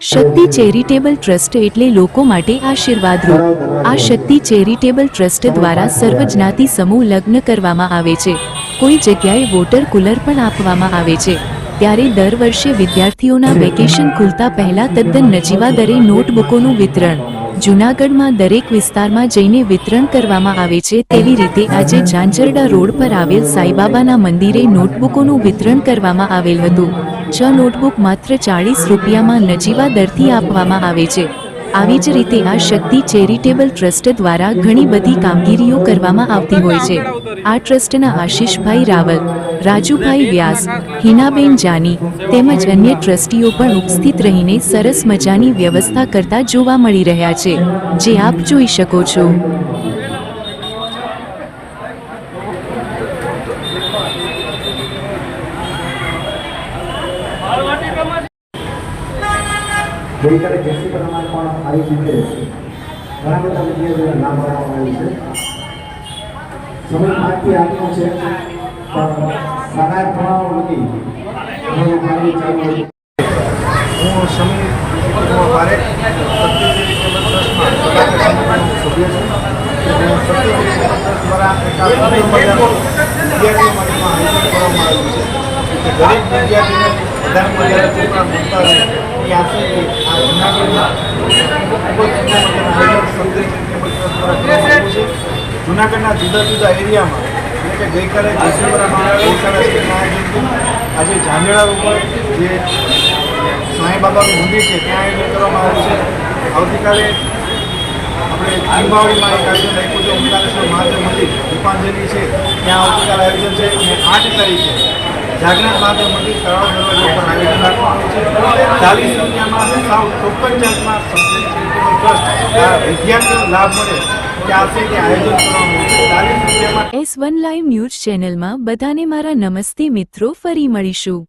શક્તિ charitable trust એટલે લોકો માટે આશીર્વાદરૂપ આ શક્તિ ચેરિટેબલ ટ્રસ્ટ દ્વારા સર્વજ્ઞાતિ સમૂહ લગ્ન કરવામાં આવે છે. કોઈ જગ્યાએ વોટર કુલર પણ આપવામાં આવે છે. ત્યારે દર વર્ષે વિદ્યાર્થીઓના વેકેશન ખુલતા પહેલા તદ્દન નજીવા દરે નોટબુકોનું વિતરણ. જૂનાગઢમાં દરેક વિસ્તારમાં જઈને વિતરણ કરવામાં આવે છે તેવી રીતે આજે ઝાંઝરડા રોડ પર આવેલ સાઈબાબાના મંદિરે નોટબુકોનું વિતરણ કરવામાં આવેલ હતું. છ નોટબુક માત્ર ચાળીસ રૂપિયામાં નજીવા દરથી આપવામાં આવે છે. આવી જ રીતે આ શક્તિ ચેરિટેબલ ટ્રસ્ટ દ્વારા ઘણી બધી કામગીરીઓ કરવામાં આવતી હોય છે. આ ટ્રસ્ટના આશીષભાઈ રાવલ, રાજુભાઈ વ્યાસ, હિનાબેન જાની તેમજ અન્ય ટ્રસ્ટીઓ પણ ઉપસ્થિત રહીને સરસ મજાની વ્યવસ્થા કરતા જોવા મળી રહ્યા છે. જે આપ જોઈ શકો છો. ગઈકાલે કેસી પ્રમાણે પણ આવી રીતે ઘણા બધા વિદ્યાર્થીઓના નામ આપવામાં આવ્યું છે. સમય આજથી આપનો છે, પણ સહાય પ્રમાણ નથી. ચાલુ હું સમીર કુમાર પારેખ સત્યગીરી કેબલ ટ્રસ્ટમાં સભાપતિ સમિતિનો સભ્ય છું અને સત્યગીરી કેબલ ટ્રસ્ટ દ્વારા એક આ સુંદર મજાનું વિદ્યાર્થી માટેનું આયોજન કરવામાં આવ્યું છે કે દરેક વિદ્યાર્થીને વધારે વધારે ચોપડા મળતા રહે એ આશયથી આ જૂનાગઢમાં ખૂબ જ સુંદર મજાનું આયોજન સત્યગીરી કેબલ ટ્રસ્ટ દ્વારા કરવામાં આવ્યું છે જૂનાગઢના જુદા જુદા એરિયામાં, એટલે કે ગઈકાલે થયું આજે ઝાંઝડા ઉપર જે સાંઈ બાબાનું મંદિર છે, ત્યાં આયોજન કરવામાં આવ્યું છે. આવતીકાલે આપણે લીંબાવળીમાં એક આયોજન રાખ્યું છે, ઓમકારેશ્વર મહાદેવ મંદિર, દીપાંજલિ છે. ત્યાં આવતીકાલે આયોજન છે, અને આઠ તારીખે જાગરણ મહાદેવ મંદિર તળાવ દરવાજા ઉપર આયોજન રાખવામાં આવ્યું છે. ચાલીસ રૂપિયામાં સાવ ટોકન જાતમાં વિદ્યાર્થીઓ લાભ મળે એસ વન લાઈવ ન્યૂઝ ચેનલમાં બધાને મારા નમસ્તે મિત્રો ફરી મળીશું.